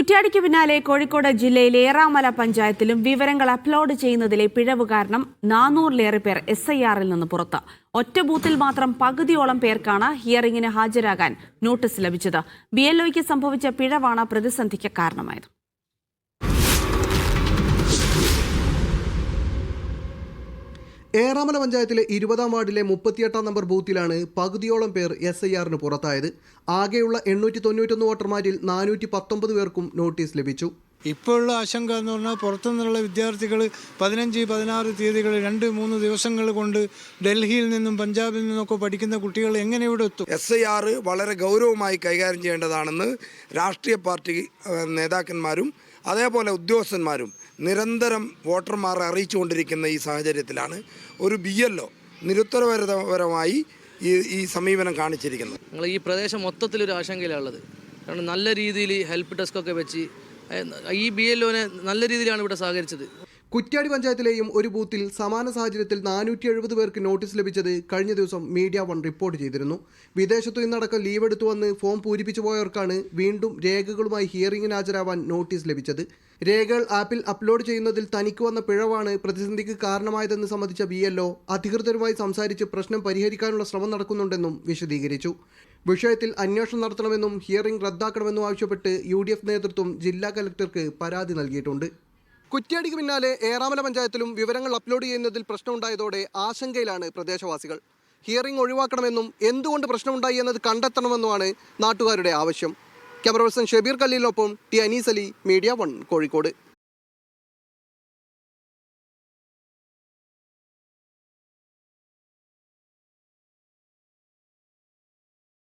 കുറ്റ്യാടിക്ക് പിന്നാലെ കോഴിക്കോട് ജില്ലയിലെ ഏറാമല പഞ്ചായത്തിലും വിവരങ്ങൾ അപ്ലോഡ് ചെയ്യുന്നതിലെ പിഴവ് കാരണം നാനൂറിലേറെ പേർ എസ് ഐ ആറിൽ നിന്ന് പുറത്ത്. ഒറ്റ ബൂത്തിൽ മാത്രം പകുതിയോളം പേർക്കാണ് ഹിയറിംഗിന് ഹാജരാകാൻ നോട്ടീസ് ലഭിച്ചത്. ബി സംഭവിച്ച പിഴവാണ് പ്രതിസന്ധിക്ക് കാരണമായത്. ഏറാമല പഞ്ചായത്തിലെ ഇരുപതാം വാർഡിലെ മുപ്പത്തിയെട്ടാം നമ്പർ ബൂത്തിലാണ് പകുതിയോളം പേർ എസ് ഐ ആറിന് പുറത്തായത്. ആകെയുള്ള എണ്ണൂറ്റി തൊണ്ണൂറ്റൊന്ന് വോട്ടർമാരിൽ നാനൂറ്റി പത്തൊമ്പത് പേർക്കും നോട്ടീസ് ലഭിച്ചു. ഇപ്പോഴുള്ള ആശങ്ക എന്ന് പറഞ്ഞാൽ പുറത്തുനിന്നുള്ള വിദ്യാർത്ഥികൾ പതിനഞ്ച് പതിനാറ് തീയതികൾ രണ്ട് മൂന്ന് ദിവസങ്ങൾ കൊണ്ട് ഡൽഹിയിൽ നിന്നും പഞ്ചാബിൽ നിന്നൊക്കെ പഠിക്കുന്ന കുട്ടികൾ എങ്ങനെ ഇവിടെ എത്തും? എസ് ഐ ആർ വളരെ ഗൗരവമായി കൈകാര്യം ചെയ്യേണ്ടതാണെന്ന് രാഷ്ട്രീയ പാർട്ടി നേതാക്കന്മാരും അതേപോലെ ഉദ്യോഗസ്ഥന്മാരും നിരന്തരം വോട്ടർമാരെ അറിയിച്ചുകൊണ്ടിരിക്കുന്ന ഈ സാഹചര്യത്തിലാണ് ഒരു ബി എൽ ഒ നിരുത്തരപരപരമായി ഈ ഈ സമീപനം കാണിച്ചിരിക്കുന്നത്. ഞങ്ങൾ ഈ പ്രദേശം മൊത്തത്തിലൊരു ആശങ്കയിലുള്ളത് കാരണം നല്ല രീതിയിൽ ഹെൽപ്പ് ഡെസ്ക് ഒക്കെ വെച്ച് ഈ ബി എൽ നല്ല രീതിയിലാണ് ഇവിടെ സഹകരിച്ചത്. കുറ്റ്യാടി പഞ്ചായത്തിലെയും ഒരു ബൂത്തിൽ സമാന സാഹചര്യത്തിൽ നാനൂറ്റി എഴുപത് പേർക്ക് നോട്ടീസ് ലഭിച്ചത് കഴിഞ്ഞ ദിവസം മീഡിയ വൺ റിപ്പോർട്ട് ചെയ്തിരുന്നു. വിദേശത്തു നിന്നടക്കം ലീവ് എടുത്തു വന്ന് ഫോം പൂരിപ്പിച്ചു പോയവർക്കാണ് വീണ്ടും രേഖകളുമായി ഹിയറിംഗിന് ഹാജരാവാൻ നോട്ടീസ് ലഭിച്ചത്. രേഖകൾ ആപ്പിൽ അപ്ലോഡ് ചെയ്യുന്നതിൽ തനിക്ക് വന്ന പിഴവാണ് പ്രതിസന്ധിക്ക് കാരണമായതെന്ന് സംബന്ധിച്ച ബി എൽഒ അധികൃതരുമായി സംസാരിച്ച് പ്രശ്നം പരിഹരിക്കാനുള്ള ശ്രമം നടക്കുന്നുണ്ടെന്നും വിശദീകരിച്ചു. വിഷയത്തിൽ അന്വേഷണം നടത്തണമെന്നും ഹിയറിംഗ് റദ്ദാക്കണമെന്നും ആവശ്യപ്പെട്ട് യു നേതൃത്വം ജില്ലാ കലക്ടർക്ക് പരാതി നൽകിയിട്ടുണ്ട്. കുറ്റ്യാടിക്ക് പിന്നാലെ ഏറാമല പഞ്ചായത്തിലും വിവരങ്ങൾ അപ്ലോഡ് ചെയ്യുന്നതിൽ പ്രശ്നമുണ്ടായതോടെ ആശങ്കയിലാണ് പ്രദേശവാസികൾ. ഹിയറിംഗ് ഒഴിവാക്കണമെന്നും എന്തുകൊണ്ട് പ്രശ്നമുണ്ടായി എന്നത് കണ്ടെത്തണമെന്നുമാണ് നാട്ടുകാരുടെ ആവശ്യം. Camera person Shabeer കല്ലിനൊപ്പം T Anees Ali media one Kozhikode.